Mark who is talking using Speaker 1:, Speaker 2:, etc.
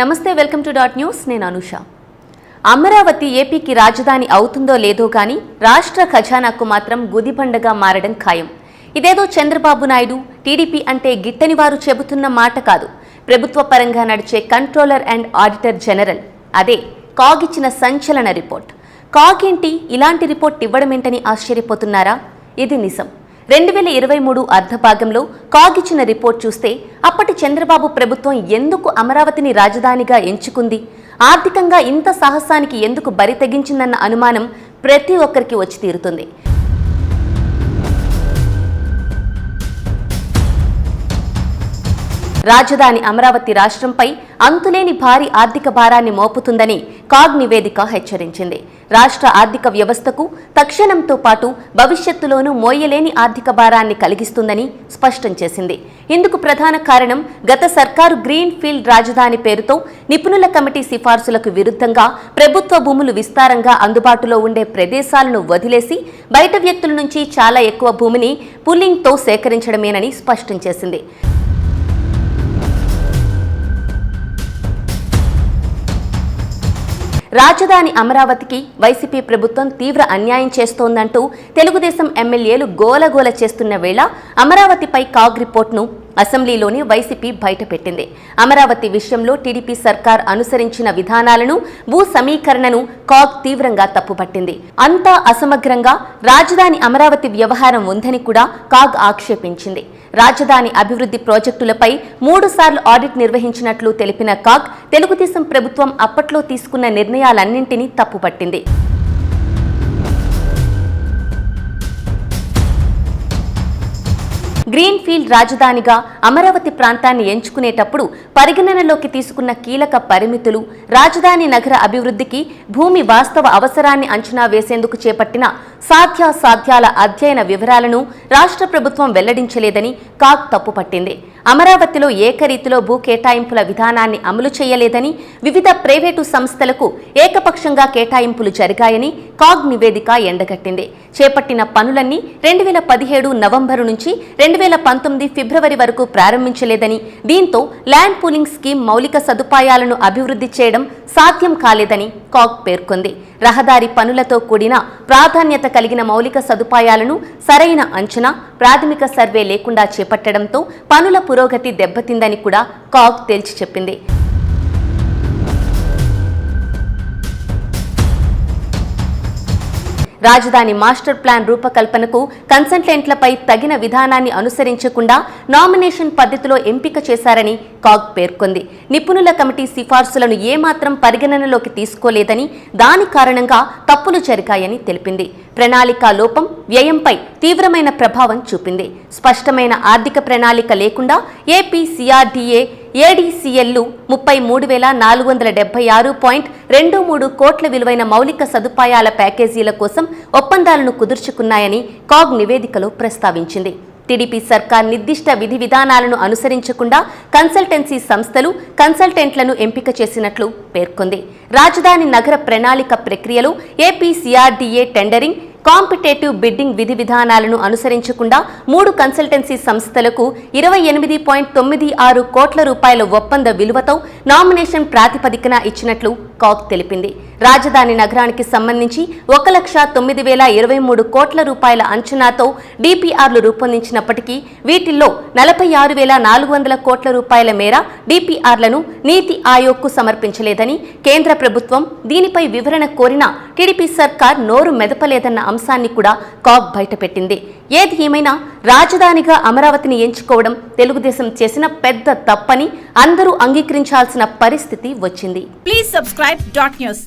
Speaker 1: నమస్తే welcome to dot news. నేను అనుష. అమరావతి ఏపీకి రాజధాని అవుతుందో లేదో కానీ రాష్ట్ర ఖజానాకు మాత్రం గుదిబండగా మారడం ఖాయం. ఇదేదో చంద్రబాబు నాయుడు టీడీపీ అంటే గిట్టని వారు చెబుతున్న మాట కాదు. ప్రభుత్వ పరంగా నడిచే కంట్రోలర్ అండ్ ఆడిటర్ జనరల్. అదే కాగ్ ఇచ్చిన సంచలన రిపోర్ట్. కాగ్ ఏంటి? ఇలాంటి రిపోర్ట్ ఇవ్వడమేంటని ఆశ్చర్యపోతున్నారా? ఇది నిజం. రెండు వేల ఇరవై మూడు అర్ధభాగంలో కాగిచ్చిన రిపోర్ట్ చూస్తే అప్పటి చంద్రబాబు ప్రభుత్వం ఎందుకు అమరావతిని రాజధానిగా ఎంచుకుంది? ఆర్థికంగా ఇంత సాహసానికి ఎందుకు బరి తెగించిందన్న అనుమానం ప్రతి ఒక్కరికి వచ్చి తీరుతుంది. రాజధాని అమరావతి రాష్ట్రంపై అంతులేని భారీ ఆర్థిక భారాన్ని మోపుతుందని కాగ్ నివేదిక హెచ్చరించింది. రాష్ట్ర ఆర్థిక వ్యవస్థకు తక్షణంతో పాటు భవిష్యత్తులోనూ మోయలేని ఆర్థిక భారాన్ని కలిగిస్తుందని స్పష్టం చేసింది. ఇందుకు ప్రధాన కారణం గత సర్కారు గ్రీన్ ఫీల్డ్ రాజధాని పేరుతో నిపుణుల కమిటీ సిఫార్సులకు విరుద్ధంగా ప్రభుత్వ భూములు విస్తారంగా అందుబాటులో ఉండే ప్రదేశాలను వదిలేసి బయట వ్యక్తుల నుంచి చాలా ఎక్కువ భూమిని పుల్లింగ్తో సేకరించడమేనని స్పష్టం చేసింది. రాజధాని అమరావతికి వైసీపీ ప్రభుత్వం తీవ్ర అన్యాయం చేస్తోందంటూ తెలుగుదేశం ఎమ్మెల్యేలు గోలగోల చేస్తున్న వేళ అమరావతిపై కాగ్ రిపోర్ట్ను అసెంబ్లీలోని వైసీపీ బయటపెట్టింది. అమరావతి విషయంలో టీడీపీ సర్కార్ అనుసరించిన విధానాలను భూ సమీకరణను కాగ్ తీవ్రంగా తప్పుపట్టింది. అంతా అసమగ్రంగా రాజధాని అమరావతి వ్యవహారం ఉందని కూడా కాగ్ ఆక్షేపించింది. రాజధాని అభివృద్ధి ప్రాజెక్టులపై మూడు సార్లు ఆడిట్ నిర్వహించినట్లు తెలిపిన కాగ్ తెలుగుదేశం ప్రభుత్వం అప్పట్లో తీసుకున్న నిర్ణయాలన్నింటినీ తప్పుపట్టింది. గ్రీన్ఫీల్డ్ రాజధానిగా అమరావతి ప్రాంతాన్ని ఎంచుకునేటప్పుడు పరిగణనలోకి తీసుకున్న కీలక పరిమితులు రాజధాని నగర అభివృద్ధికి భూమి వాస్తవ అవసరాన్ని అంచనా వేసేందుకు చేపట్టిన సాధ్యాసాధ్యాల అధ్యయన వివరాలను రాష్ట్ర ప్రభుత్వం వెల్లడించలేదని కాగ్ తప్పుపట్టింది. అమరావతిలో ఏకరీతిలో భూ కేటాయింపుల విధానాన్ని అమలు చేయలేదని వివిధ ప్రైవేటు సంస్థలకు ఏకపక్షంగా కేటాయింపులు జరిగాయని కాగ్ నివేదిక ఎండగట్టింది. చేపట్టిన పనులన్నీ రెండు వేల పదిహేడు నవంబరు నుంచి రెండు వేల పంతొమ్మిది ఫిబ్రవరి వరకు ప్రారంభించలేదని దీంతో ల్యాండ్ పూలింగ్ స్కీమ్ మౌలిక సదుపాయాలను అభివృద్ధి చేయడం సాధ్యం కాలేదని కాగ్ పేర్కొంది. రహదారి పనులతో కూడిన ప్రాధాన్యత కలిగిన మౌలిక సదుపాయాలను సరైన అంచనా ప్రాథమిక సర్వే లేకుండా చేపట్టడంతో పనుల పురోగతి దెబ్బతిందని కూడా కాగ్ తేల్చి చెప్పింది. రాజధాని మాస్టర్ ప్లాన్ రూపకల్పనకు కన్సల్టెంట్లపై తగిన విధానాన్ని అనుసరించకుండా నామినేషన్ పద్ధతిలో ఎంపిక చేశారని కాగ్ పేర్కొంది. నిపుణుల కమిటీ సిఫార్సులను ఏమాత్రం పరిగణనలోకి తీసుకోలేదని దాని కారణంగా తప్పులు జరిగాయని తెలిపింది. ప్రణాళిక లోపం వ్యయంపై తీవ్రమైన ప్రభావం చూపింది. స్పష్టమైన ఆర్థిక ప్రణాళిక లేకుండా ఏపీ సిఆర్డీఏ ఏడీసీఎల్లు ముప్పై మూడు వేల నాలుగు వందల డెబ్బై ఆరు పాయింట్ రెండు మూడు కోట్ల విలువైన మౌలిక సదుపాయాల ప్యాకేజీల కోసం ఒప్పందాలను కుదుర్చుకున్నాయని కాగ్ నివేదికలో ప్రస్తావించింది. టీడీపీ సర్కార్ నిర్దిష్ట విధి విధానాలను అనుసరించకుండా కన్సల్టెన్సీ సంస్థలు కన్సల్టెంట్లను ఎంపిక చేసినట్లు పేర్కొంది. రాజధాని నగర ప్రణాళిక ప్రక్రియలో AP CRDA tendering competitive bidding విధి విధానాలను అనుసరించకుండా మూడు కన్సల్టెన్సీ సంస్థలకు ఇరవై ఎనిమిది పాయింట్ తొమ్మిది ఆరు కోట్ల రూపాయల ఒప్పంద విలువతో నామినేషన్ ప్రాతిపదికన ఇచ్చినట్లు కాక్ తెలిపింది. రాజధాని నగరానికి సంబంధించి ఒక లక్ష తొమ్మిది వేల ఇరవై మూడు కోట్ల రూపాయల అంచనాతో డిపిఆర్లు రూపొందించినప్పటికీ వీటిల్లో నలభై ఆరు వేల నాలుగు వందల కోట్ల రూపాయల మేర డిపిఆర్లను నీతి ఆయోగ్కు సమర్పించలేదని కేంద్ర ప్రభుత్వం దీనిపై వివరణ కోరినా టీడీపీ సర్కార్ నోరు మెదపలేదన్న అంశాన్ని కూడా కాగ్ బయటపెట్టింది. ఏది ఏమైనా రాజధానిగా అమరావతిని ఎంచుకోవడం తెలుగుదేశం చేసిన పెద్ద తప్పని అందరూ అంగీకరించాల్సిన పరిస్థితి వచ్చింది.
Speaker 2: Please subscribe dot news